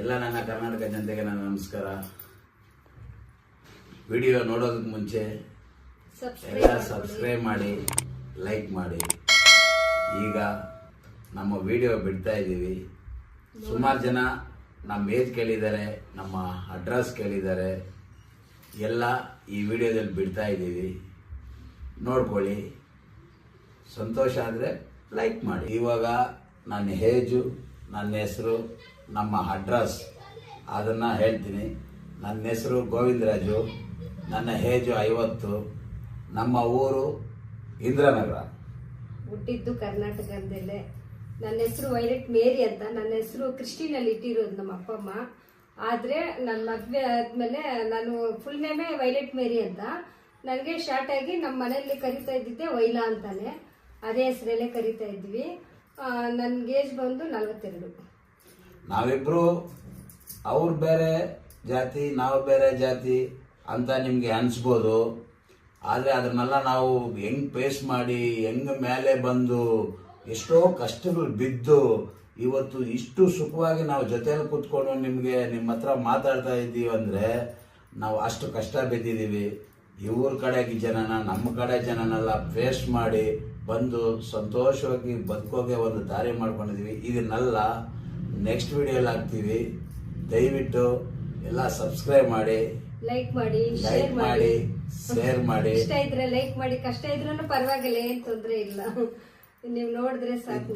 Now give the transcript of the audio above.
ಎಲ್ಲ ನನ್ನ ಕರ್ನಾಟಕ ಜನತೆಗೆ ನನ್ನ ನಮಸ್ಕಾರ. ವಿಡಿಯೋ ನೋಡೋದಕ್ಕೆ ಮುಂಚೆ ಎಲ್ಲ ಸಬ್ಸ್ಕ್ರೈಬ್ ಮಾಡಿ ಲೈಕ್ ಮಾಡಿ. ಈಗ ನಮ್ಮ ವಿಡಿಯೋ ಬಿಡ್ತಾ ಇದ್ದೀವಿ. ಸುಮಾರು ಜನ ನಮ್ಮ ಏಜ್ ಕೇಳಿದ್ದಾರೆ ನಮ್ಮ ಅಡ್ರೆಸ್ ಕೇಳಿದ್ದಾರೆ. ಎಲ್ಲ ಈ ವಿಡಿಯೋದಲ್ಲಿ ಬಿಡ್ತಾ ಇದ್ದೀವಿ. ನೋಡ್ಕೊಳ್ಳಿ. ಸಂತೋಷ ಆದರೆ ಲೈಕ್ ಮಾಡಿ. ಇವಾಗ ನನ್ನ ಹೇಜು ನನ್ನ ಹೆಸರು ನಮ್ಮ ಅಡ್ರೆಸ್. ಅದನ್ನು ಹೇಳ್ತೀನಿ. ನನ್ನ ಹೆಸರು ಗೋವಿಂದರಾಜು. ನನ್ನ ಹೇಜು ಐವತ್ತು. ನಮ್ಮ ಊರು ಇಂದ್ರನಗರ. ಹುಟ್ಟಿದ್ದು ಕರ್ನಾಟಕದಲ್ಲೇ. ನನ್ನ ಹೆಸರು ವೈಲೆಟ್ ಮೇರಿ ಅಂತ. ನನ್ನ ಹೆಸರು ಕ್ರಿಸ್ಟಿನಲ್ಲಿ ಇಟ್ಟಿರೋದು ನಮ್ಮ ಅಪ್ಪ ಅಮ್ಮ. ಆದರೆ ನನ್ನ ಮದುವೆ ಆದಮೇಲೆ ನಾನು ಫುಲ್ ನೇಮೇ ವೈಲೆಟ್ ಮೇರಿ ಅಂತ. ನನಗೆ ಶಾರ್ಟ್ ಆಗಿ ನಮ್ಮ ಮನೆಯಲ್ಲಿ ಕರಿತಾ ಇದ್ದಿದ್ದೆ ವೈಲಾ ಅಂತಾನೆ. ಅದೇ ಹೆಸರಲ್ಲೇ ಕರಿತಾ ಇದ್ವಿ. ನನಗೆ ಏಜ್ ಬಂದು ನಲವತ್ತೆರಡು. ನಾವಿಬ್ರು ಅವ್ರು ಬೇರೆ ಜಾತಿ, ನಾವು ಬೇರೆ ಜಾತಿ ಅಂತ ನಿಮಗೆ ಅನಿಸ್ಬೋದು. ಆದರೆ ಅದನ್ನೆಲ್ಲ ನಾವು ಹೆಂಗ್ ಫೇಸ್ ಮಾಡಿ, ಹೆಂಗ್ ಮೇಲೆ ಬಂದು, ಎಷ್ಟೋ ಕಷ್ಟಗಳು ಬಿದ್ದು, ಇವತ್ತು ಇಷ್ಟು ಸುಖವಾಗಿ ನಾವು ಜೊತೆಯಲ್ಲಿ ಕೂತ್ಕೊಂಡು ನಿಮಗೆ ನಿಮ್ಮ ಹತ್ರ ಮಾತಾಡ್ತಾ ಇದ್ದೀವಿ ಅಂದರೆ ನಾವು ಅಷ್ಟು ಕಷ್ಟ ಬಿದ್ದಿದ್ದೀವಿ ಇವ್ರ ಕಡೆಗೆ ಜನನ ನಮ್ಮ ಕಡೆ ಜನನೆಲ್ಲ ಫೇಸ್ ಮಾಡಿ ಬಂದು ಸಂತೋಷವಾಗಿ ಬದುಕೋಗೆ ಒಂದು ದಾರಿ ಮಾಡ್ಕೊಂಡಿದ್ದೀವಿ ಇದನ್ನೆಲ್ಲ ನೆಕ್ಸ್ಟ್ ವಿಡಿಯೋಲಿ ಹಾಕ್ತೀವಿ. ದಯವಿಟ್ಟು ಎಲ್ಲ ಸಬ್ಸ್ಕ್ರೈಬ್ ಮಾಡಿ ಲೈಕ್ ಮಾಡಿ ಶೇರ್ ಲೈಕ್ ಮಾಡಿ. ಮಾಡಿ ಶೇರ್ ಮಾಡಿ. ಇಷ್ಟ ಇದ್ರೆ ಲೈಕ್ ಮಾಡಿ ಕಷ್ಟ ಇದ್ರೂ ಪರವಾಗಿಲ್ಲ ಏನ್ ತೊಂದರೆ ಇಲ್ಲ. ನೀವು ನೋಡಿದ್ರೆ ಸಾಕು.